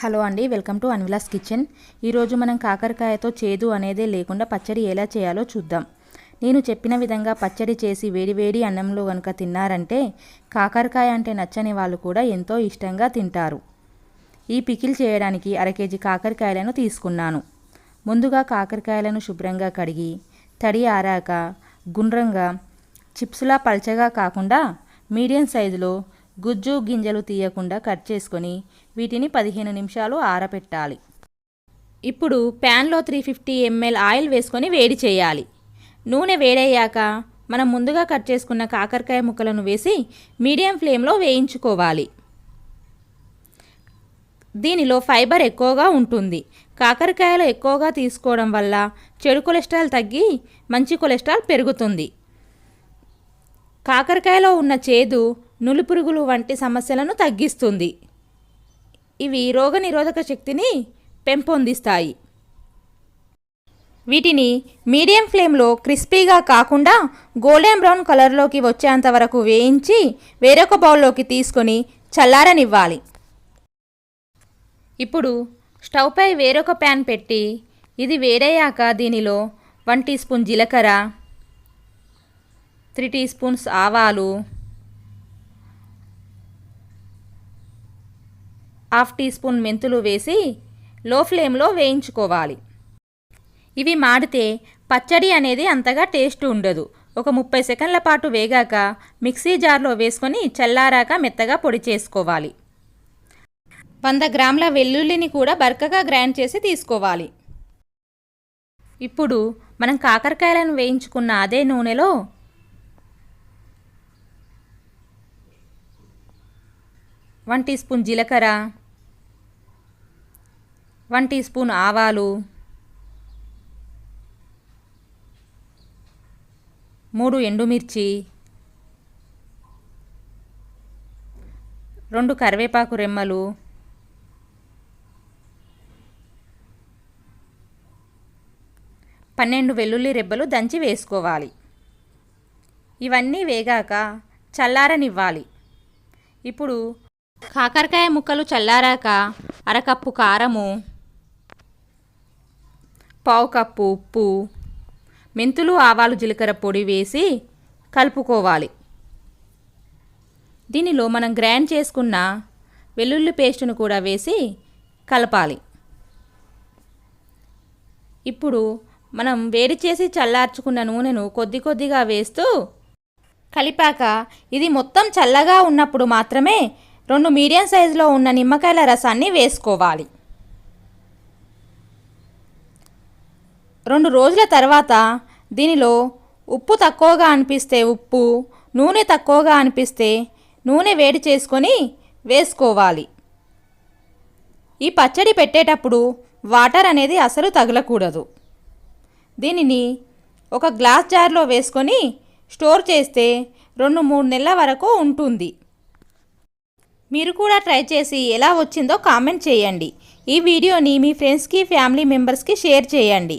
Hello అండి welcome to అన్విలాస్ kitchen. ఈరోజు మనం కాకరకాయతో చేదు అనేదే లేకుండా పచ్చడి ఎలా చేయాలో చూద్దాం. నేను చెప్పిన విధంగా పచ్చడి చేసి వేడివేడి అన్నంలో కనుక తిన్నారంటే కాకరకాయ అంటే నచ్చని వాళ్ళు కూడా ఎంతో ఇష్టంగా తింటారు. ఈ పికిల్ చేయడానికి అర కేజీ కాకరకాయలను తీసుకున్నాను. ముందుగా కాకరకాయలను శుభ్రంగా కడిగి తడి ఆరాక గుండ్రంగా చిప్స్లా పల్చగా కాకుండా మీడియం సైజులో గుజ్జు గింజలు తీయకుండా కట్ చేసుకొని వీటిని పదిహేను నిమిషాలు ఆరబెట్టాలి ఇప్పుడు ప్యాన్లో త్రీ ఫిఫ్టీ ఎంఎల్ ఆయిల్ వేసుకొని వేడి చేయాలి. నూనె వేడయ్యాక మనం ముందుగా కట్ చేసుకున్న కాకరకాయ ముక్కలను వేసి మీడియం ఫ్లేమ్లో వేయించుకోవాలి. దీనిలో ఫైబర్ ఎక్కువగా ఉంటుంది. కాకరకాయలు ఎక్కువగా తీసుకోవడం వల్ల చెడు కొలెస్ట్రాల్ తగ్గి మంచి కొలెస్ట్రాల్ పెరుగుతుంది. కాకరకాయలో ఉన్న చేదు నులిపురుగులు వంటి సమస్యలను తగ్గిస్తుంది. ఇవి రోగనిరోధక శక్తిని పెంపొందిస్తాయి. వీటిని మీడియం ఫ్లేమ్లో క్రిస్పీగా కాకుండా గోల్డెన్ బ్రౌన్ కలర్లోకి వచ్చేంత వరకు వేయించి వేరొక బౌల్లోకి తీసుకొని చల్లారనివ్వాలి. ఇప్పుడు స్టవ్పై వేరొక ప్యాన్ పెట్టి ఇది వేడయ్యాక దీనిలో వన్ టీ స్పూన్ జీలకర్ర త్రీ టీ స్పూన్స్ ఆవాలు హాఫ్ టీ స్పూన్ మెంతులు వేసి లో ఫ్లేమ్లో వేయించుకోవాలి. ఇవి మాడితే పచ్చడి అనేది అంతగా టేస్ట్ ఉండదు. ఒక ముప్పై సెకండ్ల పాటు వేగాక మిక్సీ జార్లో వేసుకొని చల్లారాక మెత్తగా పొడి చేసుకోవాలి. వంద గ్రాముల వెల్లుల్లిని కూడా బరకగా గ్రైండ్ చేసి తీసుకోవాలి. ఇప్పుడు మనం కాకరకాయలను వేయించుకున్న అదే నూనెలో వన్ టీ స్పూన్ జీలకర్ర వన్ టీ స్పూన్ ఆవాలు మూడు ఎండుమిర్చి రెండు కరివేపాకు రెమ్మలు పన్నెండు వెల్లుల్లి రెబ్బలు దంచి వేసుకోవాలి. ఇవన్నీ వేగాక చల్లారనివ్వాలి. ఇప్పుడు కాకరకాయ ముక్కలు చల్లారాక అరకప్పు కారము పావు కప్పు ఉప్పు మెంతులు ఆవాలు జీలకర్ర పొడి వేసి కలుపుకోవాలి. దీనిలో మనం గ్రైండ్ చేసుకున్న వెల్లుల్లి పేస్టును కూడా వేసి కలపాలి. ఇప్పుడు మనం వేడి చేసి చల్లార్చుకున్న నూనెను కొద్ది కొద్దిగా వేస్తూ కలిపాక ఇది మొత్తం చల్లగా ఉన్నప్పుడు మాత్రమే రెండు మీడియం సైజులో ఉన్న నిమ్మకాయల రసాన్ని వేసుకోవాలి. రెండు రోజుల తర్వాత దీనిలో ఉప్పు తక్కువగా అనిపిస్తే ఉప్పు నూనె తక్కువగా అనిపిస్తే నూనె వేడి చేసుకొని వేసుకోవాలి. ఈ పచ్చడి పెట్టేటప్పుడు వాటర్ అనేది అసలు తగలకూడదు. దీనిని ఒక గ్లాస్ జార్లో వేసుకొని స్టోర్ చేస్తే రెండు మూడు నెలల వరకు ఉంటుంది. మీరు కూడా ట్రై చేసి ఎలా వచ్చిందో కామెంట్ చేయండి. ఈ వీడియోని మీ ఫ్రెండ్స్కి ఫ్యామిలీ మెంబర్స్కి షేర్ చేయండి.